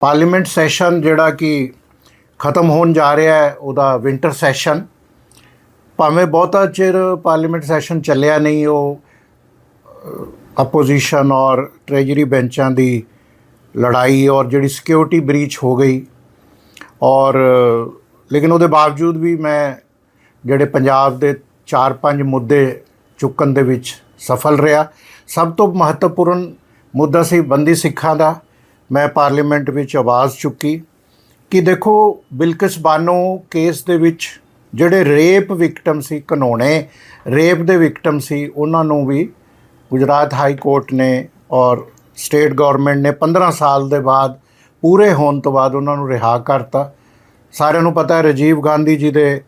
Parliament session ਜਿਹੜਾ ਕਿ ਖਤਮ ਹੋਣ ਜਾ ਰਿਹਾ ਹੈ, ਉਹਦਾ ਵਿੰਟਰ ਸੈਸ਼ਨ। ਭਾਵੇਂ ਬਹੁਤਾ ਚਿਰ ਪਾਰਲੀਮੈਂਟ ਸੈਸ਼ਨ ਚੱਲਿਆ ਨਹੀਂ, ਉਹ ਆਪੋਜੀਸ਼ਨ ਔਰ ਟ੍ਰੈਜਰੀ ਬੈਂਚਾਂ ਦੀ ਲੜਾਈ ਔਰ ਜਿਹੜੀ ਸਿਕਿਉਰਿਟੀ ਬ੍ਰੀਚ ਹੋ ਗਈ। ਔਰ, ਲੇਕਿਨ ਉਹਦੇ ਬਾਵਜੂਦ ਵੀ ਮੈਂ ਜਿਹੜੇ ਪੰਜਾਬ ਦੇ 4-5 ਮੁੱਦੇ ਚੁੱਕਣ ਦੇ ਵਿੱਚ ਸਫਲ ਰਿਹਾ, ਸਭ ਤੋਂ ਮਹੱਤਵਪੂਰਨ ਮੁੱਦਾ ਸੀ ਬੰਦੀ ਸਿੱਖਾਂ ਦਾ। ਮੈਂ ਪਾਰਲੀਮੈਂਟ ਵਿੱਚ ਆਵਾਜ਼ ਚੁੱਕੀ ਕਿ ਦੇਖੋ ਬਿਲਕਿਸ ਬਾਨੋ ਕੇਸ ਦੇ ਵਿੱਚ ਜਿਹੜੇ ਰੇਪ ਵਿਕਟਮ ਸੀ ਘਨੌਣੇ ਰੇਪ ਦੇ ਵਿਕਟਮ ਸੀ, ਉਹਨਾਂ ਨੂੰ ਵੀ ਗੁਜਰਾਤ ਹਾਈ ਕੋਰਟ ਨੇ ਔਰ ਸਟੇਟ ਗਵਰਨਮੈਂਟ ਨੇ 15 ਸਾਲ ਦੇ ਬਾਅਦ ਪੂਰੇ ਹੋਣ ਤੋਂ ਬਾਅਦ ਉਹਨਾਂ ਨੂੰ ਰਿਹਾ ਕਰਤਾ। ਸਾਰਿਆਂ ਨੂੰ ਪਤਾ ਹੈ ਰਾਜੀਵ ਗਾਂਧੀ ਜੀ ਦੇ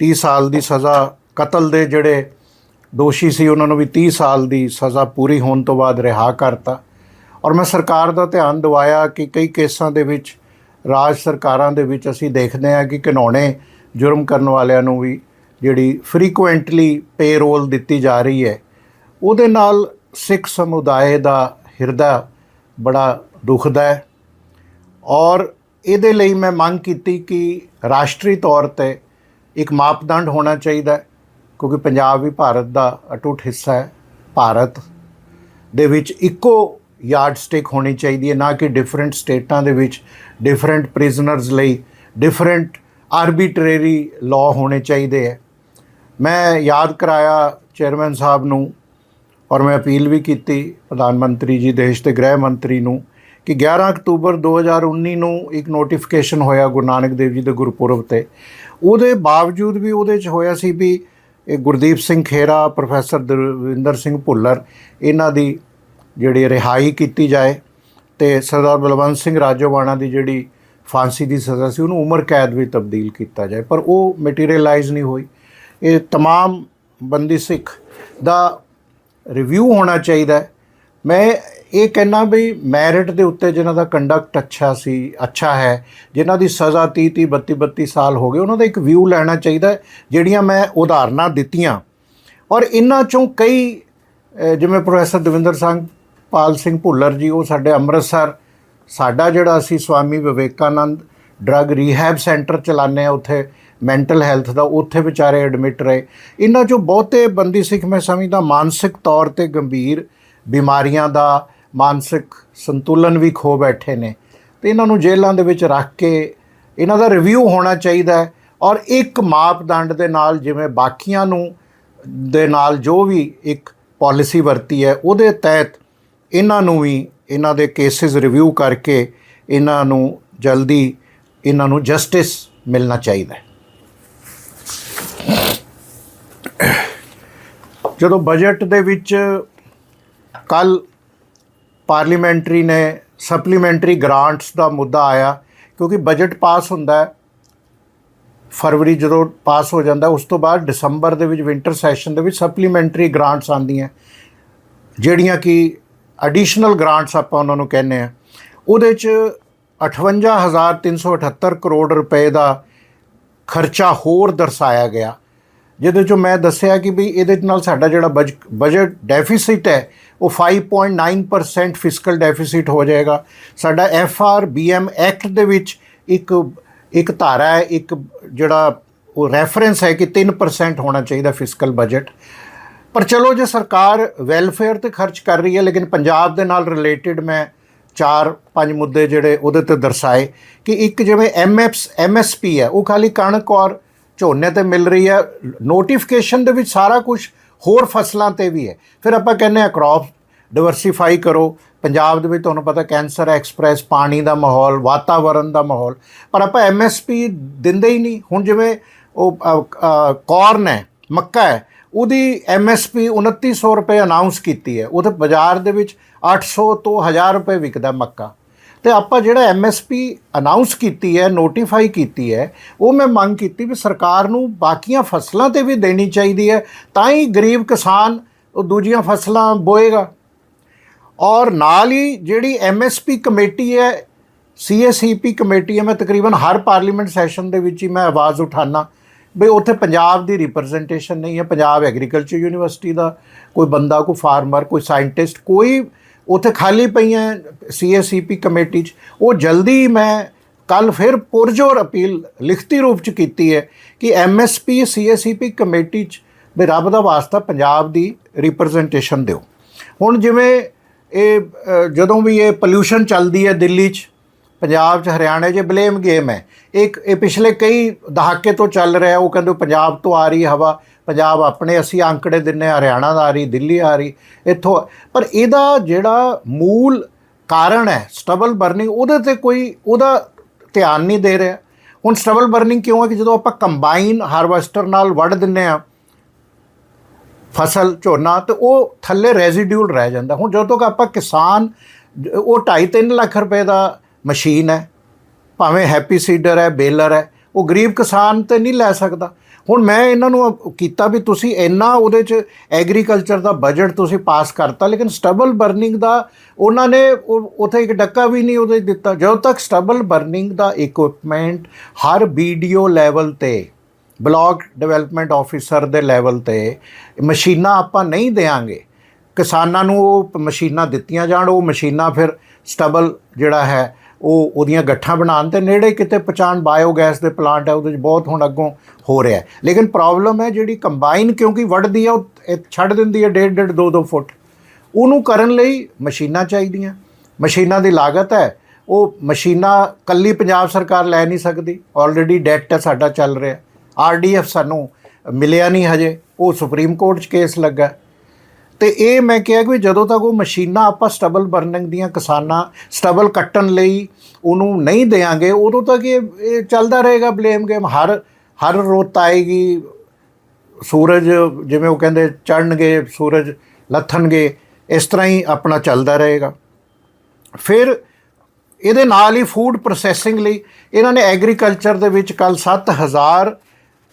30 ਸਾਲ ਦੀ ਸਜ਼ਾ, ਕਤਲ ਦੇ ਜਿਹੜੇ ਦੋਸ਼ੀ ਸੀ, ਉਹਨਾਂ ਨੂੰ ਵੀ 30 ਸਾਲ ਦੀ ਸਜ਼ਾ ਪੂਰੀ ਹੋਣ ਤੋਂ ਬਾਅਦ ਰਿਹਾ ਕਰਤਾ। ਔਰ ਮੈਂ ਸਰਕਾਰ ਦਾ ਧਿਆਨ ਦਿਵਾਇਆ ਕਿ ਕਈ ਕੇਸਾਂ ਦੇ ਵਿੱਚ, ਰਾਜ ਸਰਕਾਰਾਂ ਦੇ ਵਿੱਚ ਅਸੀਂ ਦੇਖਦੇ ਹਾਂ ਕਿ ਘਿਨੌਣੇ ਜੁਰਮ ਕਰਨ ਵਾਲਿਆਂ ਨੂੰ ਵੀ ਜਿਹੜੀ ਫ੍ਰੀਕੁਐਂਟਲੀ ਪੇਰੋਲ ਦਿੱਤੀ ਜਾ ਰਹੀ ਹੈ, ਉਹਦੇ ਨਾਲ ਸਿੱਖ ਸਮੁਦਾਇ ਦਾ ਹਿਰਦਾ ਬੜਾ ਦੁਖਦਾ ਹੈ। ਔਰ ਇਹਦੇ ਲਈ ਮੈਂ ਮੰਗ ਕੀਤੀ ਕਿ ਰਾਸ਼ਟਰੀ ਤੌਰ ਤੇ ਇੱਕ ਮਾਪਦੰਡ ਹੋਣਾ ਚਾਹੀਦਾ ਹੈ, ਕਿਉਂਕਿ ਪੰਜਾਬ ਵੀ ਭਾਰਤ ਦਾ ਅਟੁੱਟ ਹਿੱਸਾ ਹੈ, ਭਾਰਤ ਦੇ ਵਿੱਚ ਇੱਕੋ ਯਾਰਡ ਸਟਿਕ ਹੋਣੀ ਚਾਹੀਦੀ ਹੈ, ਨਾ ਕਿ ਡਿਫਰੈਂਟ ਸਟੇਟਾਂ ਦੇ ਵਿੱਚ ਡਿਫਰੈਂਟ ਪ੍ਰਿਜ਼ਨਰਸ ਲਈ ਡਿਫਰੈਂਟ ਆਰਬਿਟਰੇਰੀ ਲਾਅ ਹੋਣੇ ਚਾਹੀਦੇ ਹੈ। ਮੈਂ ਯਾਦ ਕਰਾਇਆ ਚੇਅਰਮੈਨ ਸਾਹਿਬ ਨੂੰ ਔਰ ਮੈਂ ਅਪੀਲ ਵੀ ਕੀਤੀ ਪ੍ਰਧਾਨ ਮੰਤਰੀ ਜੀ, ਦੇਸ਼ ਦੇ ਗ੍ਰਹਿ ਮੰਤਰੀ ਨੂੰ ਕਿ 11 ਅਕਤੂਬਰ 2019 ਨੂੰ ਇੱਕ ਨੋਟੀਫਿਕੇਸ਼ਨ ਹੋਇਆ ਗੁਰੂ ਨਾਨਕ ਦੇਵ ਜੀ ਦੇ ਗੁਰਪੁਰਬ ਤੇ। ਉਹਦੇ ਬਾਵਜੂਦ ਵੀ ਉਹਦੇ 'ਚ ਹੋਇਆ ਸੀ ਵੀ ਇਹ ਗੁਰਦੀਪ ਸਿੰਘ ਖੇਰਾ, ਪ੍ਰੋਫੈਸਰ ਦਵਿੰਦਰ ਸਿੰਘ ਭੁੱਲਰ, ਇਹਨਾਂ ਦੀ ਜਿਹੜੀ ਰਿਹਾਈ ਕੀਤੀ ਜਾਏ ਤੇ ਸਰਦਾਰ ਬਲਵੰਤ ਸਿੰਘ ਰਾਜੋਵਾਣਾ ਦੀ ਜਿਹੜੀ ਫਾਂਸੀ ਦੀ ਸਜ਼ਾ ਸੀ ਉਹਨੂੰ ਉਮਰ ਕੈਦ ਵਿੱਚ ਤਬਦੀਲ ਕੀਤਾ ਜਾਏ ਪਰ ਉਹ ਮਟੀਰੀਅਲਾਈਜ਼ ਨਹੀਂ ਹੋਈ ਇਹ तमाम ਬੰਦੀ ਸਿੱਖ ਦਾ ਰਿਵਿਊ ਹੋਣਾ ਚਾਹੀਦਾ ਹੈ ਮੈਂ ਇਹ ਕਹਿਣਾ ਵੀ ਮੈਰਿਟ ਦੇ ਉੱਤੇ ਜਿਨ੍ਹਾਂ ਦਾ ਕੰਡਕਟ ਅੱਛਾ ਸੀ ਅੱਛਾ ਹੈ ਜਿਨ੍ਹਾਂ ਦੀ ਸਜ਼ਾ 30 30 32 32 ਸਾਲ ਹੋ ਗਏ ਉਹਨਾਂ ਦਾ ਇੱਕ ਵਿਊ ਲੈਣਾ ਚਾਹੀਦਾ ਹੈ। ਜਿਹੜੀਆਂ ਮੈਂ ਉਦਾਹਰਨਾਂ ਦਿੱਤੀਆਂ ਔਰ ਇਹਨਾਂ ਚੋਂ ਕਈ ਅਹ, ਜਿਵੇਂ ਪ੍ਰੋਫੈਸਰ ਦਵਿੰਦਰ ਸਿੰਘ ਪਾਲ ਸਿੰਘ ਭੁੱਲਰ ਜੀ, ਉਹ ਸਾਡੇ ਅੰਮ੍ਰਿਤਸਰ। ਸਾਡਾ ਜਿਹੜਾ ਅਸੀਂ Swami Vivekananda drug rehab centre ਚਲਾਉਂਦੇ ਆ ਉੱਥੇ ਮੈਂਟਲ ਹੈਲਥ ਦਾ, ਉੱਥੇ ਵਿਚਾਰੇ ਐਡਮਿਟ ਰਹੇ। ਇਹਨਾਂ ਚੋਂ ਬਹੁਤੇ ਬੰਦੀ ਸਿੱਖ ਮੈਂ ਸਮਝਦਾ ਮਾਨਸਿਕ ਤੌਰ ਤੇ ਗੰਭੀਰ ਬਿਮਾਰੀਆਂ ਦਾ ਮਾਨਸਿਕ ਸੰਤੁਲਨ ਵੀ ਖੋ ਬੈਠੇ ਨੇ। ਤੇ ਇਹਨਾਂ ਨੂੰ ਜੇਲ੍ਹਾਂ ਦੇ ਵਿੱਚ ਰੱਖ ਕੇ ਇਹਨਾਂ ਦਾ ਰਿਵਿਊ ਹੋਣਾ ਚਾਹੀਦਾ ਹੈ ਔਰ ਇੱਕ ਮਾਪਦੰਡ ਦੇ ਨਾਲ ਜਿਵੇਂ ਬਾਕੀਆਂ ਨੂੰ ਦੇ ਨਾਲ ਜੋ ਵੀ ਇੱਕ ਪਾਲਿਸੀ ਵਰਤੀ ਹੈ, ਉਹਦੇ ਤਹਿਤ ਇਹਨਾਂ ਨੂੰ ਵੀ, ਇਹਨਾਂ ਦੇ ਕੇਸਿਸ ਰਿਵਿਊ ਕਰਕੇ ਇਹਨਾਂ ਨੂੰ ਜਲਦੀ ਇਹਨਾਂ ਨੂੰ ਜਸਟਿਸ ਮਿਲਣਾ ਚਾਹੀਦਾ ਹੈ। ਜਦੋਂ ਬਜਟ ਦੇ ਵਿੱਚ ਕੱਲ ਪਾਰਲੀਮੈਂਟਰੀ ਨੇ ਸਪਲੀਮੈਂਟਰੀ ਗ੍ਰਾਂਟਸ ਦਾ ਮੁੱਦਾ ਆਇਆ, ਕਿਉਂਕਿ ਬਜਟ ਪਾਸ ਹੁੰਦਾ ਹੈ, ਫਰਵਰੀ ਜਦੋਂ ਪਾਸ ਹੋ ਜਾਂਦਾ, ਉਸ ਤੋਂ ਬਾਅਦ ਦਸੰਬਰ ਦੇ ਵਿੱਚ ਵਿੰਟਰ ਸੈਸ਼ਨ ਦੇ ਵਿੱਚ ਸਪਲੀਮੈਂਟਰੀ ਗ੍ਰਾਂਟਸ ਆਉਂਦੀਆਂ, ਜਿਹੜੀਆਂ ਕਿ ਐਡੀਸ਼ਨਲ ਗ੍ਰਾਂਟਸ ਆਪਾਂ ਉਹਨਾਂ ਨੂੰ ਕਹਿੰਦੇ ਆ ਉਹਦੇ ਚ 58378 ਕਰੋੜ ਰੁਪਏ ਦਾ ਖਰਚਾ ਹੋਰ ਦਰਸਾਇਆ ਗਿਆ। ਜਿਹਦੇ ਚੋਂ ਮੈਂ ਦੱਸਿਆ ਕਿ ਵੀ ਇਹਦੇ ਨਾਲ ਸਾਡਾ ਜਿਹੜਾ ਬਜਟ ਡੈਫਿਸਿਟ ਹੈ, ਉਹ 5.9% ਫਿਸਕਲ ਡੈਫਿਸਿਟ ਹੋ ਜਾਏਗਾ। ਸਾਡਾ F R B M act ਦੇ ਵਿੱਚ ਇੱਕ ਇੱਕ ਧਾਰਾ ਹੈ, ਇੱਕ ਜਿਹੜਾ ਉਹ ਰੈਫਰੈਂਸ ਹੈ ਕਿ 3% ਹੋਣਾ ਚਾਹੀਦਾ ਫਿਸਕਲ ਬਜਟ ਪਰ ਚਲੋ ਜੇ ਸਰਕਾਰ ਵੈਲਫੇਅਰ ਤੇ ਖਰਚ ਕਰ ਰਹੀ ਹੈ, ਲੇਕਿਨ ਪੰਜਾਬ ਦੇ ਨਾਲ ਰਿਲੇਟਡ ਮੈਂ ਚਾਰ ਪੰਜ ਮੁੱਦੇ ਜਿਹੜੇ ਉਹਦੇ ਤੇ ਦਰਸਾਏ ਕਿ ਇੱਕ ਜਿਵੇਂ ਐਮਐਫਸ ਐਮਐਸਪੀ ਹੈ, ਉਹ ਖਾਲੀ ਕਣਕ ਔਰ ਝੋਨੇ ਤੇ ਮਿਲ ਰਹੀ ਹੈ। ਨੋਟੀਫਿਕੇਸ਼ਨ ਦੇ ਵਿੱਚ ਸਾਰਾ ਕੁਝ ਹੋਰ ਫਸਲਾਂ ਤੇ ਵੀ ਹੈ। ਫਿਰ ਆਪਾਂ ਕਹਿੰਦੇ ਆ ਕ੍ਰੌਪ ਡਿਵਰਸੀਫਾਈ ਕਰੋ। ਪੰਜਾਬ ਦੇ ਵਿੱਚ ਤੁਹਾਨੂੰ ਪਤਾ ਕੈਂਸਰ ਐਕਸਪ੍ਰੈਸ, ਪਾਣੀ ਦਾ ਮਾਹੌਲ ਵਾਤਾਵਰਣ ਦਾ ਮਾਹੌਲ। ਪਰ ਆਪਾਂ ਐਮਐਸਪੀ ਦਿੰਦੇ ਹੀ ਨਹੀਂ। ਹੁਣ ਜਿਵੇਂ ਉਹ ਕਾਰਨ ਹੈ, ਮੱਕਾ ਹੈ ਉਹਦੀ ਐਮਐਸਪੀ 2900 ਰੁਪਏ ਅਨਾਉਂਸ ਕੀਤੀ ਹੈ। ਉਹਦੇ ਬਾਜ਼ਾਰ ਦੇ ਵਿੱਚ 800 ਤੋਂ 1000 ਰੁਪਏ ਵਿਕਦਾ ਮੱਕਾ। ਤੇ ਆਪਾਂ ਜਿਹੜਾ ਐਮਐਸਪੀ ਅਨਾਉਂਸ ਕੀਤੀ ਹੈ ਨੋਟੀਫਾਈ ਕੀਤੀ ਹੈ, ਉਹ ਮੈਂ ਮੰਗ ਕੀਤੀ ਵੀ ਸਰਕਾਰ ਨੂੰ ਬਾਕੀਆਂ ਫਸਲਾਂ ਤੇ ਵੀ ਦੇਣੀ ਚਾਹੀਦੀ ਹੈ, ਤਾਂ ਹੀ ਗਰੀਬ ਕਿਸਾਨ ਉਹ ਦੂਜੀਆਂ ਫਸਲਾਂ ਬੋਏਗਾ। ਔਰ ਨਾਲ ਹੀ ਜਿਹੜੀ ਐਮਐਸਪੀ ਕਮੇਟੀ ਹੈ ਸੀਐਸਈਪੀ ਕਮੇਟੀ ਹੈ, ਮੈਂ ਤਕਰੀਬਨ ਹਰ ਪਾਰਲੀਮੈਂਟ ਸੈਸ਼ਨ ਦੇ ਵਿੱਚ ਹੀ ਮੈਂ ਆਵਾਜ਼ ਉਠਾਨਾ। ਬਈ ਉੱਥੇ ਪੰਜਾਬ ਦੀ ਰਿਪਰੈਜ਼ੈਂਟੇਸ਼ਨ ਨਹੀਂ ਹੈ, ਪੰਜਾਬ ਐਗਰੀਕਲਚਰ ਯੂਨੀਵਰਸਿਟੀ ਦਾ ਕੋਈ ਬੰਦਾ, ਕੋਈ ਫਾਰਮਰ ਕੋਈ ਸਾਇੰਟਿਸਟ ਕੋਈ ਉੱਥੇ ਖਾਲੀ ਪਈਆਂ ਸੀਐਸਸੀਪੀ ਕਮੇਟੀ 'ਚ। ਉਹ ਜਲਦੀ ਮੈਂ ਕੱਲ ਫਿਰ ਪੁਰਜੋਰ ਅਪੀਲ ਲਿਖਤੀ ਰੂਪ 'ਚ ਕੀਤੀ ਹੈ ਕਿ ਐਮਐਸਪੀ ਸੀਐਸਸੀਪੀ ਕਮੇਟੀ 'ਚ ਵੀ ਰੱਬ ਦਾ ਵਾਸਤਾ ਪੰਜਾਬ ਦੀ ਰਿਪਰੈਜ਼ੈਂਟੇਸ਼ਨ ਦਿਓ। ਹੁਣ ਜਿਵੇਂ ਇਹ ਜਦੋਂ ਵੀ ਇਹ ਪੋਲਿਊਸ਼ਨ ਚੱਲਦੀ ਹੈ ਦਿੱਲੀ 'ਚ ਪੰਜਾਬ 'ਚ ਹਰਿਆਣਾ 'ਚ ਬਲੇਮ ਗੇਮ ਹੈ। ਇੱਕ, ਇਹ ਪਿਛਲੇ ਕਈ ਦਹਾਕੇ ਤੋਂ ਚੱਲ ਰਿਹਾ, ਉਹ ਕਹਿੰਦੇ ਪੰਜਾਬ ਤੋਂ ਆ ਰਹੀ ਹਵਾ, ਪੰਜਾਬ ਆਪਣੇ ਅਸੀਂ ਅੰਕੜੇ ਦਿੰਨੇ ਹਰਿਆਣਾ ਦਾ ਆ ਰਹੀ, ਦਿੱਲੀ ਆ ਰਹੀ, ਇੱਥੋਂ, ਪਰ ਇਹਦਾ ਜਿਹੜਾ ਮੂਲ ਕਾਰਨ ਹੈ ਸਟਬਲ ਬਰਨਿੰਗ ਉਹਦੇ ਤੇ ਕੋਈ, ਉਹਦਾ ਧਿਆਨ ਨਹੀਂ ਦੇ ਰਿਹਾ। ਹੁਣ ਸਟਬਲ ਬਰਨਿੰਗ ਕਿਉਂ ਹੈ ਕਿ ਜਦੋਂ ਆਪਾਂ ਕੰਬਾਈਨ ਹਾਰਵੈਸਟਰ ਨਾਲ ਵੱਢ ਦਿੰਨੇ ਆ ਫਸਲ, ਝੋਨਾ, ਤੇ ਉਹ ਥੱਲੇ ਰੈਜ਼ੀਡਿਊਲ ਰਹਿ ਜਾਂਦਾ। ਹੁਣ ਜਦੋਂ ਤੱਕ ਆਪਾਂ ਕਿਸਾਨ ਜ- ਉਹ 2.5 ਲੱਖ ਰੁਪਏ ਦਾ ਮਸ਼ੀਨ ਹੈ, ਭਾਵੇਂ ਹੈਪੀ ਸੀਡਰ ਹੈ, ਬੇਲਰ ਹੈ, ਉਹ ਗਰੀਬ ਕਿਸਾਨ ਤੇ ਨਹੀਂ ਲੈ ਸਕਦਾ। ਹੁਣ ਮੈਂ ਇਹਨਾਂ ਨੂੰ ਕੀਤਾ ਵੀ ਤੁਸੀਂ ਇੰਨਾ ਉਹਦੇ ਚ ਐਗਰੀਕਲਚਰ ਦਾ ਬਜਟ ਤੁਸੀਂ ਪਾਸ ਕਰਤਾ, ਲੇਕਿਨ ਸਟਬਲ ਬਰਨਿੰਗ ਦਾ ਉਹਨਾਂ ਨੇ ਉਹ- ਉੱਥੇ ਇੱਕ ਡੱਕਾ ਵੀ ਨਹੀਂ ਉਹਦੇ 'ਚ ਦਿੱਤਾ। ਜਦੋਂ ਤੱਕ ਸਟਬਲ ਬਰਨਿੰਗ ਦਾ ਇਕਵਿਪਮੈਂਟ ਹਰ ਵੀਡੀਓ ਲੈਵਲ ਤੇ ਬਲਾਕ ਡਿਵੈਲਪਮੈਂਟ ਆਫੀਸਰ ਦੇ ਲੈਵਲ ਤੇ ਮਸ਼ੀਨਾਂ ਆਪਾਂ ਨਹੀਂ ਦੇਾਂਗੇ ਕਿਸਾਨਾਂ ਨੂੰ ਉਹ ਮਸ਼ੀਨਾਂ ਦਿੱਤੀਆਂ ਜਾਣ, ਉਹ ਮਸ਼ੀਨਾਂ ਫਿਰ ਸਟਬਲ ਜਿਹੜਾ ਹੈ ਉਹ ਉਹਦੀਆਂ ਗੱਠਾਂ ਬਣਾਉਣ ਤੇ ਨੇੜੇ ਕਿਤੇ ਪਛਾਣ ਬਾਇਓਗੈਸ ਦੇ ਪਲਾਂਟ ਹੈ ਉਹਦੇ ਵਿੱਚ ਬਹੁਤ ਹੁਣ ਅੱਗੋਂ ਹੋ ਰਿਹਾ ਲੇਕਿਨ ਪ੍ਰੋਬਲਮ ਹੈ ਜਿਹੜੀ ਕੰਬਾਈਨ ਕਿਉਂਕਿ ਵੱਢਦੀ ਆ, ਉਹ ਛੱਡ ਦਿੰਦੀ ਹੈ ਡੇਢ ਡੇਢ 2 2 ਫੁੱਟ। ਉਹਨੂੰ ਕਰਨ ਲਈ ਮਸ਼ੀਨਾਂ ਚਾਹੀਦੀਆਂ। ਮਸ਼ੀਨਾਂ ਦੀ ਲਾਗਤ ਹੈ। ਉਹ ਮਸ਼ੀਨਾਂ ਕੱਲੀ ਪੰਜਾਬ ਸਰਕਾਰ ਲੈ ਨਹੀਂ ਸਕਦੀ। ਆਲਰੇਡੀ ਡੈਟ ਹੈ, ਸਾਡਾ ਚੱਲ ਰਿਹਾ। ਆਰਡੀਐਫ ਸਾਨੂੰ ਮਿਲਿਆ ਨਹੀਂ ਹਜੇ। ਉਹ ਸੁਪਰੀਮ ਕੋਰਟ 'ਚ ਕੇਸ ਲੱਗਾ। ਤੇ ਇਹ ਮੈਂ ਕਿਹਾ ਕਿ ਜਦੋਂ ਤੱਕ ਉਹ ਮਸ਼ੀਨਾਂ ਆਪਾਂ ਸਟਬਲ ਬਰਨਿੰਗ ਦੀਆਂ ਕਿਸਾਨਾਂ ਸਟਬਲ ਕੱਟਣ ਲਈ ਉਹਨੂੰ ਨਹੀਂ ਦੇਾਂਗੇ, ਉਦੋਂ ਤੱਕ ਇਹ ਚੱਲਦਾ ਰਹੇਗਾ ਬਲੇਮ ਗੇਮ ਹਰ ਹਰ ਰੋਤ ਆਏਗੀ, ਸੂਰਜ ਜਿਵੇਂ ਉਹ ਕਹਿੰਦੇ ਚੜਨਗੇ ਸੂਰਜ ਲੱਥਣਗੇ, ਇਸ ਤਰ੍ਹਾਂ ਹੀ ਆਪਣਾ ਚੱਲਦਾ ਰਹੇਗਾ। ਫਿਰ ਇਹਦੇ ਨਾਲ ਹੀ ਫੂਡ ਪ੍ਰੋਸੈਸਿੰਗ ਲਈ ਇਹਨਾਂ ਨੇ ਐਗਰੀਕਲਚਰ ਦੇ ਵਿੱਚ ਕੱਲ 7000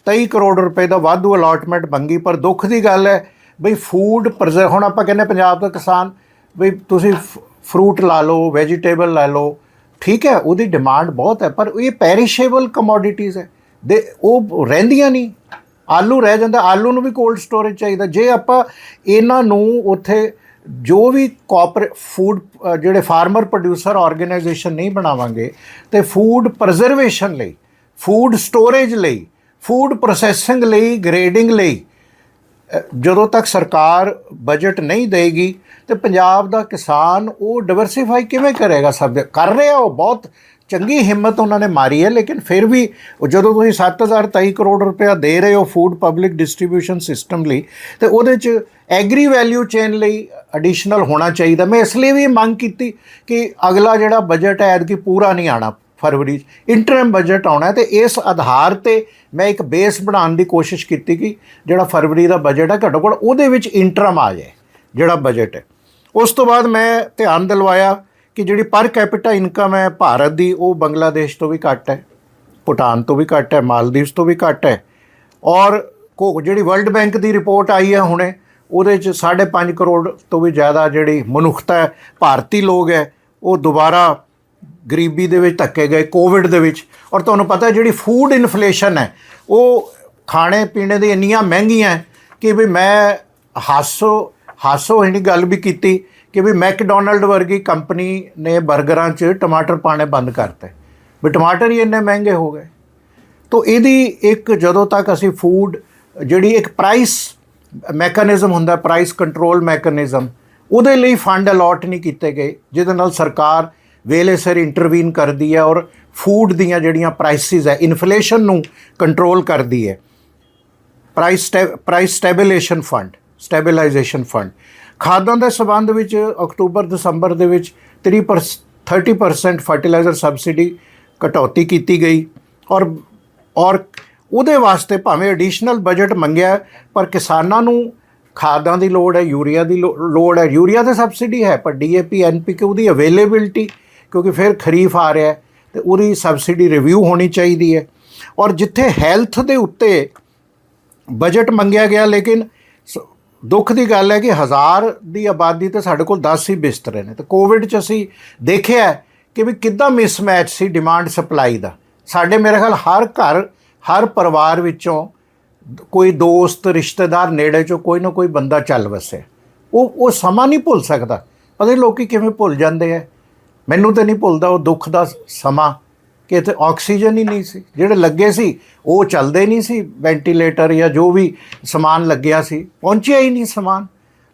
23 ਕਰੋੜ ਰੁਪਏ ਦਾ ਵਾਧੂ ਅਲਾਟਮੈਂਟ ਮੰਗੀ, ਪਰ ਦੁੱਖ ਦੀ ਗੱਲ ਹੈ ਬਈ ਫੂਡ ਪ੍ਰਜ਼ਰ ਹੁਣ ਆਪਾਂ ਕਹਿੰਦੇ ਪੰਜਾਬ ਦਾ ਕਿਸਾਨ, ਬਈ ਤੁਸੀਂ ਫਰੂਟ ਲਾ ਲਓ ਵੈਜੀਟੇਬਲ ਲਾ ਲਓ, ਠੀਕ ਹੈ, ਉਹਦੀ ਡਿਮਾਂਡ ਬਹੁਤ ਹੈ, ਪਰ ਇਹ ਪੈਰੀਸ਼ੇਬਲ ਕਮੋਡਿਟੀਜ਼ ਹੈ। ਦੇ, ਉਹ ਰਹਿੰਦੀਆਂ ਨਹੀਂ। ਆਲੂ ਰਹਿ ਜਾਂਦਾ, ਆਲੂ ਨੂੰ ਵੀ ਕੋਲਡ ਸਟੋਰੇਜ ਚਾਹੀਦਾ। ਜੇ ਆਪਾਂ ਇਹਨਾਂ ਨੂੰ ਉੱਥੇ ਜੋ ਵੀ ਕੋਆਪਰੇ ਫੂਡ ਜਿਹੜੇ ਫਾਰਮਰ ਪ੍ਰੋਡਿਊਸਰ ਆਰਗੇਨਾਈਜੇਸ਼ਨ ਨਹੀਂ ਬਣਾਵਾਂਗੇ, ਤੇ ਫੂਡ ਪ੍ਰਜ਼ਰਵੇਸ਼ਨ ਲਈ ਫੂਡ ਸਟੋਰੇਜ ਲਈ ਫੂਡ ਪ੍ਰੋਸੈਸਿੰਗ ਲਈ ਗ੍ਰੇਡਿੰਗ ਲਈ ਜਦੋਂ ਤੱਕ ਸਰਕਾਰ ਬਜਟ ਨਹੀਂ ਦੇਗੀ ਤੇ ਪੰਜਾਬ ਦਾ ਕਿਸਾਨ ਉਹ ਡਿਵਰਸਿਫਾਈ ਕਿਵੇਂ ਕਰੇਗਾ? ਸਭ ਕਰ ਰਿਹਾ ਉਹ ਬਹੁਤ ਚੰਗੀ ਹਿੰਮਤ ਉਹਨਾਂ ਨੇ ਮਾਰੀ ਹੈ, ਲੇਕਿਨ ਫਿਰ ਵੀ ਜਦੋਂ ਤੁਸੀਂ 7023 ਕਰੋੜ ਰੁਪਇਆ ਦੇ ਰਹੇ ਹੋ ਫੂਡ ਪਬਲਿਕ ਡਿਸਟ੍ਰੀਬਿਊਸ਼ਨ ਸਿਸਟਮ ਲਈ, ਤੇ ਉਹਦੇ ਚ ਐਗਰੀ ਵੈਲਿਊ ਚੇਨ ਲਈ ਐਡੀਸ਼ਨਲ ਹੋਣਾ ਚਾਹੀਦਾ। ਮੈਂ ਇਸ ਲਈ ਵੀ ਮੰਗ ਕੀਤੀ ਕਿ ਅਗਲਾ ਜਿਹੜਾ ਬਜਟ ਹੈ, ਐਤਕੀ ਪੂਰਾ ਨਹੀਂ ਆਣਾ ਫਰਵਰੀ 'ਚ। ਇੰਟਰਮ ਬਜਟ ਆਉਣਾ ਹੈ ਤੇ ਇਸ ਆਧਾਰ ਤੇ ਮੈਂ ਇੱਕ ਬੇਸ ਬਣਾਉਣ ਦੀ ਕੋਸ਼ਿਸ਼ ਕੀਤੀ ਕਿ ਜਿਹੜਾ ਫਰਵਰੀ ਦਾ ਬਜਟ ਹੈ ਘੱਟੋ ਘੱਟ ਉਹਦੇ ਵਿੱਚ ਇੰਟਰਮ ਆ ਜਾਏ, ਜਿਹੜਾ ਬਜਟ ਹੈ। ਉਸ ਤੋਂ ਬਾਅਦ ਮੈਂ ਧਿਆਨ ਦਿਲਵਾਇਆ ਕਿ ਜਿਹੜੀ ਪਰ ਕੈਪੀਟਾ ਇਨਕਮ ਹੈ ਭਾਰਤ ਦੀ, ਉਹ ਬੰਗਲਾਦੇਸ਼ ਤੋਂ ਵੀ ਘੱਟ ਹੈ, ਭੂਟਾਨ ਤੋਂ ਵੀ ਘੱਟ ਹੈ, ਮਾਲਦੀਵਸ ਤੋਂ ਵੀ ਘੱਟ ਹੈ। ਔਰ ਕੋ ਜਿਹੜੀ ਵਰਲਡ ਬੈਂਕ ਦੀ ਰਿਪੋਰਟ ਆਈ ਹੈ ਹੁਣੇ, ਉਹਦੇ ਚ 5.5 ਕਰੋੜ ਤੋਂ ਵੀ ਜ਼ਿਆਦਾ ਜਿਹੜੀ ਮਨੁੱਖਤਾ ਹੈ, ਭਾਰਤੀ ਲੋਕ ਹੈ, ਉਹ ਦੁਬਾਰਾ ਗਰੀਬੀ ਦੇ ਵਿੱਚ ਧੱਕੇ ਗਏ ਕੋਵਿਡ ਦੇ ਵਿੱਚ। ਔਰ ਤੁਹਾਨੂੰ ਪਤਾ ਜਿਹੜੀ ਫੂਡ ਇਨਫਲੇਸ਼ਨ ਹੈ, ਉਹ ਖਾਣੇ ਪੀਣੇ ਦੀ ਇੰਨੀਆਂ ਮਹਿੰਗੀਆਂ ਕਿ ਵੀ ਮੈਂ ਹਾਸੋ ਹਾਸੋ ਇਹਨੀ ਗੱਲ ਵੀ ਕੀਤੀ ਕਿ ਵੀ ਮੈਕਡੋਨਲਡ ਵਰਗੀ ਕੰਪਨੀ ਨੇ 버ਗਰਾਂ 'ਚ ਟਮਾਟਰ ਪਾਣੇ ਬੰਦ ਕਰਤੇ। ਵੀ ਟਮਾਟਰ ਹੀ ਇੰਨੇ ਮਹਿੰਗੇ ਹੋ ਗਏ। ਤੋ ਇਹਦੀ ਇੱਕ ਜਦੋਂ ਤੱਕ ਅਸੀਂ ਫੂਡ ਜਿਹੜੀ ਇੱਕ ਪ੍ਰਾਈਸ ਮੈਕੈਨਿਜ਼ਮ ਹੁੰਦਾ ਪ੍ਰਾਈਸ ਕੰਟਰੋਲ ਮੈਕੈਨਿਜ਼ਮ ਉਹਦੇ ਲਈ ਫੰਡ ਅਲੋਟ ਨਹੀਂ ਕੀਤੇ ਗਏ, ਜਿਹਦੇ ਨਾਲ ਸਰਕਾਰ ਵੇਲੇ ਸਿਰ ਇੰਟਰਵੀਨ ਕਰਦੀ ਹੈ ਔਰ ਫੂਡ ਦੀਆਂ ਜਿਹੜੀਆਂ ਪ੍ਰਾਈਸਿਸ ਹੈ ਇਨਫਲੇਸ਼ਨ ਨੂੰ ਕੰਟਰੋਲ ਕਰਦੀ ਹੈ। Price price stabilisation fund stabilisation fund ਖਾਦਾਂ ਦੇ ਸਬੰਧ ਵਿੱਚ ਅਕਤੂਬਰ, ਦਸੰਬਰ ਦੇ ਵਿੱਚ 30% 30% ਫਰਟੀਲਾਈਜ਼ਰ ਸਬਸਿਡੀ ਕਟੌਤੀ ਕੀਤੀ ਗਈ ਔਰ ਔਰ ਉਹਦੇ ਵਾਸਤੇ ਭਾਵੇਂ ਐਡੀਸ਼ਨਲ ਬਜਟ ਮੰਗਿਆ ਪਰ ਕਿਸਾਨਾਂ ਨੂੰ ਖਾਦਾਂ ਦੀ ਲੋੜ ਹੈ, ਯੂਰੀਆ ਦੀ ਲੋ- ਲੋੜ ਹੈ। ਯੂਰੀਆ ਤੇ ਸਬਸਿਡੀ ਹੈ, ਪਰ ਡੀਏਪੀ ਐਨਪੀਕੇ ਉਹਦੀ ਅਵੇਲੇਬਿਲਟੀ ਕਿਉਂਕਿ ਫਿਰ ਖਰੀਫ ਆ ਰਿਹਾ ਹੈ, ਤੇ ਉਹਦੀ ਸਬਸਿਡੀ ਰਿਵਿਊ ਹੋਣੀ ਚਾਹੀਦੀ ਹੈ। ਔਰ ਜਿੱਥੇ ਹੈਲਥ ਦੇ ਉੱਤੇ ਬਜਟ ਮੰਗਿਆ ਗਿਆ, ਲੇਕਿਨ ਸ- ਦੁੱਖ ਦੀ ਗੱਲ ਹੈ ਕਿ ਹਜ਼ਾਰ ਦੀ ਆਬਾਦੀ ਤੇ ਸਾਡੇ ਕੋਲ 10 ਹੀ ਬਿਸਤਰੇ ਨੇ। ਤੇ ਕੋਵਿਡ 'ਚ ਅਸੀਂ ਦੇਖਿਆ ਕਿ ਵੀ ਕਿੱਦਾਂ ਮਿਸਮੈਚ ਸੀ ਡਿਮਾਂਡ ਸਪਲਾਈ ਦਾ। ਸਾਡੇ ਮੇਰੇ ਖਿਆਲ ਹਰ ਘਰ, ਹਰ ਪਰਿਵਾਰ ਵਿੱਚੋਂ ਕੋਈ ਦੋਸਤ, ਰਿਸ਼ਤੇਦਾਰ ਨੇੜੇ 'ਚੋਂ ਕੋਈ ਨਾ ਕੋਈ ਬੰਦਾ ਚੱਲ ਵਸੇ ਉਹ ਉਹ ਸਮਾਂ ਨਹੀਂ ਭੁੱਲ ਸਕਦਾ। ਪਤਾ ਨਹੀਂ ਲੋਕੀ ਕਿਵੇਂ ਭੁੱਲ ਜਾਂਦੇ ਆ। ਮੈਨੂੰ ਤਾਂ ਨਹੀਂ ਭੁੱਲਦਾ ਉਹ ਦੁੱਖ ਦਾ ਸਮਾਂ ਕਿ ਇੱਥੇ ਆਕਸੀਜਨ ਹੀ ਨਹੀਂ ਸੀ। ਜਿਹੜੇ ਲੱਗੇ ਸੀ ਉਹ ਚੱਲਦੇ ਨਹੀਂ ਸੀ ਵੈਂਟੀਲੇਟਰ ਜਾਂ ਜੋ ਵੀ ਸਮਾਨ ਲੱਗਿਆ ਸੀ ਪਹੁੰਚਿਆ ਹੀ ਨਹੀਂ ਸਮਾਨ।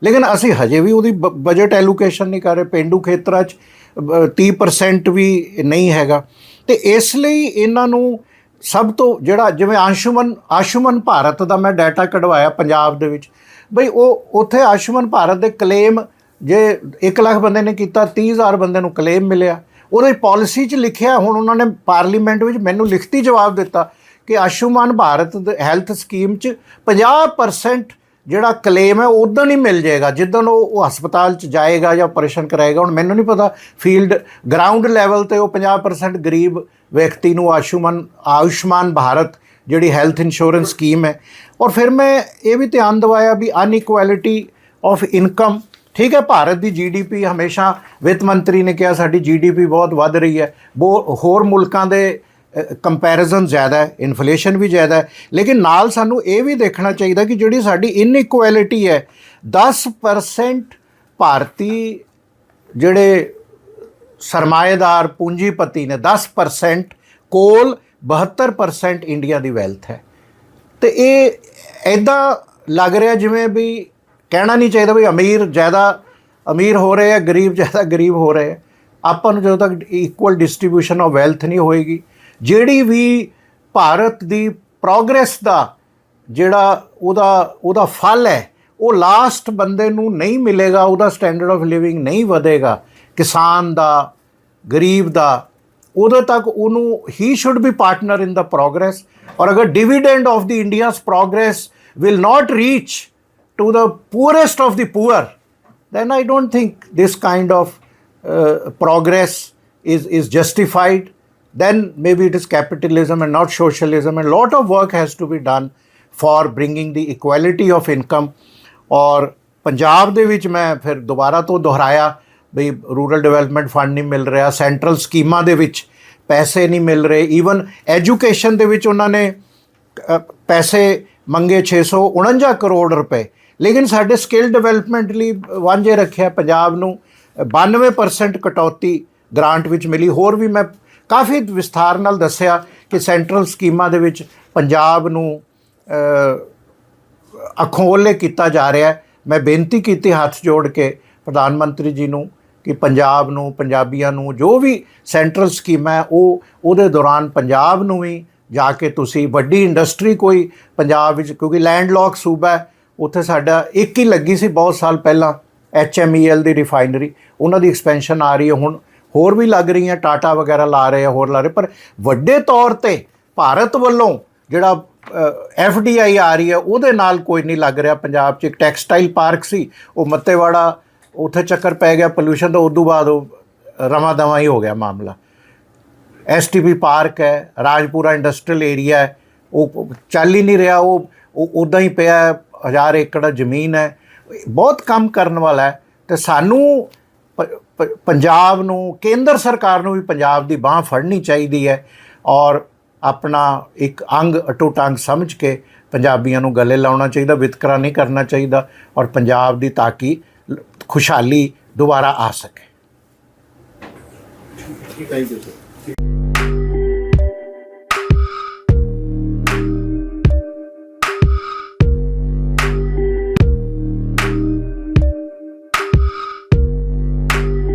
ਲੇਕਿਨ ਅਸੀਂ ਹਜੇ ਵੀ ਉਹਦੀ ਬਜਟ ਐਲੋਕੇਸ਼ਨ ਨਹੀਂ ਕਰ ਰਹੇ ਪਿੰਡੂ ਖੇਤਰਾਂ 'ਚ ਅ, 30% ਵੀ ਨਹੀਂ ਹੈਗਾ। ਤੇ ਇਸ ਲਈ ਇਹਨਾਂ ਨੂੰ ਸਭ ਤੋਂ ਜਿਹੜਾ ਜਿਵੇਂ ਆਸ਼ੂਮਨ ਆਸ਼ੂਮਨ ਭਾਰਤ ਦਾ ਮੈਂ ਡਾਟਾ ਕਢਵਾਇਆ ਪੰਜਾਬ ਦੇ ਵਿੱਚ ਬਈ ਉਹ ਉੱਥੇ ਆਸ਼ੂਮਨ ਭਾਰਤ ਦੇ ਕਲੇਮ ਜੇ 1 ਲੱਖ ਬੰਦੇ ਨੇ ਕੀਤਾ 30000 ਬੰਦੇ ਨੂੰ ਕਲੇਮ ਮਿਲਿਆ। ਉਹਦੇ ਪਾਲਿਸੀ 'ਚ ਲਿਖਿਆ, ਹੁਣ ਉਹਨਾਂ ਨੇ ਪਾਰਲੀਮੈਂਟ ਵਿੱਚ ਮੈਨੂੰ ਲਿਖਤੀ ਜਵਾਬ ਦਿੱਤਾ ਕਿ ਆਸ਼ੂਮਾਨ ਭਾਰਤ ਹੈਲਥ ਸਕੀਮ 'ਚ 50% ਜਿਹੜਾ ਕਲੇਮ ਹੈ ਉਦੋਂ ਹੀ ਮਿਲ ਜਾਏਗਾ। ਜਿੱਦਾਂ ਉਹ ਉਹ ਹਸਪਤਾਲ 'ਚ ਜਾਏਗਾ ਜਾਂ ਆਪਰੇਸ਼ਨ ਕਰਾਏਗਾ, ਹੁਣ ਮੈਨੂੰ ਨਹੀਂ ਪਤਾ ਫੀਲਡ ਗਰਾਊਂਡ ਲੈਵਲ ਤੇ ਉਹ 50% ਗਰੀਬ ਵਿਅਕਤੀ ਨੂੰ ਆਸ਼ੂਮਾਨ, ਆਯੁਸ਼ਮਾਨ ਭਾਰਤ ਜਿਹੜੀ ਹੈਲਥ ਇੰਸ਼ੋਰੈਂਸ ਸਕੀਮ ਹੈ। ਔਰ ਫਿਰ ਮੈਂ ਇਹ ਵੀ ਧਿਆਨ ਦਿਵਾਇਆ ਵੀ ਅਨਇਕੁਐਲਿਟੀ ਆਫ ਇਨਕਮ ਠੀਕ ਹੈ, ਭਾਰਤ ਦੀ ਜੀਡੀਪੀ ਹਮੇਸ਼ਾ ਵਿੱਤ ਮੰਤਰੀ ਨੇ ਕਿਹਾ ਸਾਡੀ ਜੀਡੀਪੀ ਬਹੁਤ ਵੱਧ ਰਹੀ ਹੈ। ਬੋ, ਹੋਰ ਮੁਲਕਾਂ ਦੇ ਕੰਪੈਰੀਜ਼ਨ ਜ਼ਿਆਦਾ ਹੈ ਇਨਫਲੇਸ਼ਨ ਵੀ ਜ਼ਿਆਦਾ ਹੈ। ਲੇਕਿਨ ਨਾਲ ਸਾਨੂੰ ਇਹ ਵੀ ਦੇਖਣਾ ਚਾਹੀਦਾ ਕਿ ਜਿਹੜੀ ਸਾਡੀ ਇਨਇਕੁਐਲਿਟੀ ਹੈ 10% ਭਾਰਤੀ ਜਿਹੜੇ ਸਰਮਾਏਦਾਰ ਪੂੰਜੀਪਤੀ ਨੇ 10% ਕੋਲ 72% ਇੰਡੀਆ ਦੀ ਵੈਲਥ ਹੈ। ਤੇ ਇਹ ਐਦਾਂ ਲੱਗ ਰਿਹਾ ਜਿਵੇਂ ਵੀ ਕਹਿਣਾ ਨਹੀਂ ਚਾਹੀਦਾ ਵੀ ਅਮੀਰ ਜ਼ਿਆਦਾ, ਅਮੀਰ ਹੋ ਰਹੇ ਆ, ਗਰੀਬ ਜ਼ਿਆਦਾ, ਗਰੀਬ ਹੋ ਰਹੇ ਆ। ਆਪਾਂ ਨੂੰ ਜਦੋਂ ਤੱਕ ਇਕੁਅਲ ਡਿਸਟ੍ਰੀਬਿਊਸ਼ਨ ਆਫ ਵੈਲਥ ਨਹੀਂ ਹੋਏਗੀ, ਜਿਹੜੀ ਵੀ ਭਾਰਤ ਦੀ ਪ੍ਰੋਗਰੈਸ ਦਾ ਜਿਹੜਾ ਉਹਦਾ ਉਹਦਾ ਫਲ ਹੈ, ਉਹ ਲਾਸਟ ਬੰਦੇ ਨੂੰ ਨਹੀਂ ਮਿਲੇਗਾ, ਉਹਦਾ ਸਟੈਂਡਰਡ ਆਫ ਲਿਵਿੰਗ ਨਹੀਂ ਵਧੇਗਾ। ਕਿਸਾਨ ਦਾ, ਗਰੀਬ ਦਾ ਉਦੋਂ ਤੱਕ ਉਹਨੂੰ ਹੀ should be partner in the progress ਔਰ ਅਗਰ dividend of the India's progress will not reach to the poorest of the poor, then I don't think this kind of uh, progress is, is justified. Then maybe it is capitalism and not socialism, and lot of work has to be done for bringing the equality of income. ਔਰ ਪੰਜਾਬ ਦੇ ਵਿੱਚ ਮੈਂ ਫਿਰ ਦੁਬਾਰਾ ਤੋਂ ਦੁਹਰਾਇਆ ਵੀ rural development fund ਨਹੀਂ ਮਿਲ ਰਿਹਾ ਸੈਂਟਰਲ ਸਕੀਮਾਂ ਦੇ ਵਿੱਚ ਪੈਸੇ ਨਹੀਂ ਮਿਲ ਰਹੇ ਈਵਨ ਐਜੂਕੇਸ਼ਨ ਦੇ ਵਿੱਚ ਉਹਨਾਂ ਨੇ ਅ, ਪੈਸੇ ਮੰਗੇ 649 ਕਰੋੜ ਰੁਪਏ ਲੇਕਿਨ ਸਾਡੇ ਸਕਿੱਲ ਡਿਵੈਲਪਮੈਂਟ ਲਈ ਵਾਂਝੇ ਰੱਖਿਆ ਪੰਜਾਬ ਨੂੰ 92% ਕਟੌਤੀ ਗ੍ਰਾਂਟ ਵਿੱਚ ਮਿਲੀ। ਹੋਰ ਵੀ ਮੈਂ ਕਾਫੀ ਵਿਸਥਾਰ ਨਾਲ ਦੱਸਿਆ ਕਿ ਸੈਂਟਰਲ ਸਕੀਮਾਂ ਦੇ ਵਿੱਚ ਪੰਜਾਬ ਨੂੰ ਅਖੋਲੇ ਕੀਤਾ ਜਾ ਰਿਹਾ ਹੈ। ਮੈਂ ਬੇਨਤੀ ਕੀਤੀ ਹੱਥ ਜੋੜ ਕੇ ਪ੍ਰਧਾਨ ਮੰਤਰੀ ਜੀ ਨੂੰ ਕਿ ਪੰਜਾਬ ਨੂੰ, ਪੰਜਾਬੀਆਂ ਨੂੰ ਜੋ ਵੀ ਸੈਂਟਰਲ ਸਕੀਮ ਹੈ, ਉਹ ਉਹਦੇ ਦੌਰਾਨ ਪੰਜਾਬ ਨੂੰ ਵੀ ਜਾ ਕੇ ਤੁਸੀਂ ਵੱਡੀ ਇੰਡਸਟਰੀ ਕੋਈ ਪੰਜਾਬ ਵਿੱਚ, ਕਿਉਂਕਿ ਲੈਂਡਲੌਕ ਸੂਬਾ ਹੈ ਉੱਥੇ ਸਾਡਾ ਇੱਕ ਹੀ ਲੱਗੀ ਸੀ ਬਹੁਤ ਸਾਲ ਪਹਿਲਾਂ ਐਚਐਮਈਐਲ ਦੀ ਰਿਫਾਈਨਰੀ ਉਹਨਾਂ ਦੀ ਐਕਸਪੈਂਸ਼ਨ ਆ ਰਹੀ ਹੈ ਹੁਣ। ਹੋਰ ਵੀ ਲੱਗ ਰਹੀਆਂ, ਟਾਟਾ ਵਗੈਰਾ ਲਾ ਰਹੇ ਆ, ਹੋਰ ਲਾ ਰਹੇ। ਪਰ ਵੱਡੇ ਤੌਰ ਤੇ ਭਾਰਤ ਵੱਲੋਂ ਜਿਹੜਾ ਐਫਡੀਆਈ ਆ ਰਹੀ ਹੈ, ਉਹਦੇ ਨਾਲ ਕੋਈ ਨਹੀਂ ਲੱਗ ਰਿਹਾ। ਪੰਜਾਬ 'ਚ ਇੱਕ ਟੈਕਸਟਾਈਲ ਪਾਰਕ ਸੀ, ਉਹ ਮੱਤੇਵਾੜਾ, ਉੱਥੇ ਚੱਕਰ ਪੈ ਗਿਆ ਪੋਲੂਸ਼ਨ ਦਾ ਉਦੋਂ ਬਾਅਦ ਉਹ ਰਮਾ ਦਵਾ ਹੀ ਹੋ ਗਿਆ ਮਾਮਲਾ। ਐਸਟੀਪੀ ਪਾਰਕ ਹੈ, ਰਾਜਪੁਰਾ ਇੰਡਸਟਰੀਅਲ ਏਰੀਆ ਹੈ, ਉਹ ਚੱਲ ਹੀ ਨਹੀਂ ਰਿਹਾ, ਉਹ ਉਹ ਉਦਾਂ ਹੀ ਪਿਆ। ਹੈ, ਹਜ਼ਾਰ ਏਕੜ ਜ਼ਮੀਨ ਹੈ ਬਹੁਤ ਕੰਮ ਕਰਨ ਵਾਲਾ ਹੈ ਤੇ ਸਾਨੂੰ ਪ- ਪ- ਪੰਜਾਬ ਨੂੰ ਕੇਂਦਰ ਸਰਕਾਰ ਨੂੰ ਵੀ ਪੰਜਾਬ ਦੀ ਬਾਹ ਫੜਨੀ ਚਾਹੀਦੀ ਹੈ ਔਰ ਆਪਣਾ ਇੱਕ ਅੰਗ ਅਟੁੱਟ ਅੰਗ ਸਮਝ ਕੇ ਪੰਜਾਬੀਆਂ ਨੂੰ ਗਲੇ ਲਾਉਣਾ ਚਾਹੀਦਾ ਵਿਤਕਰਾ ਨਹੀਂ ਕਰਨਾ ਚਾਹੀਦਾ ਔਰ ਪੰਜਾਬ ਦੀ ਤਾਂ ਕਿ ਖੁਸ਼ਹਾਲੀ ਦੁਬਾਰਾ ਆ ਸਕੇ। Thank you sir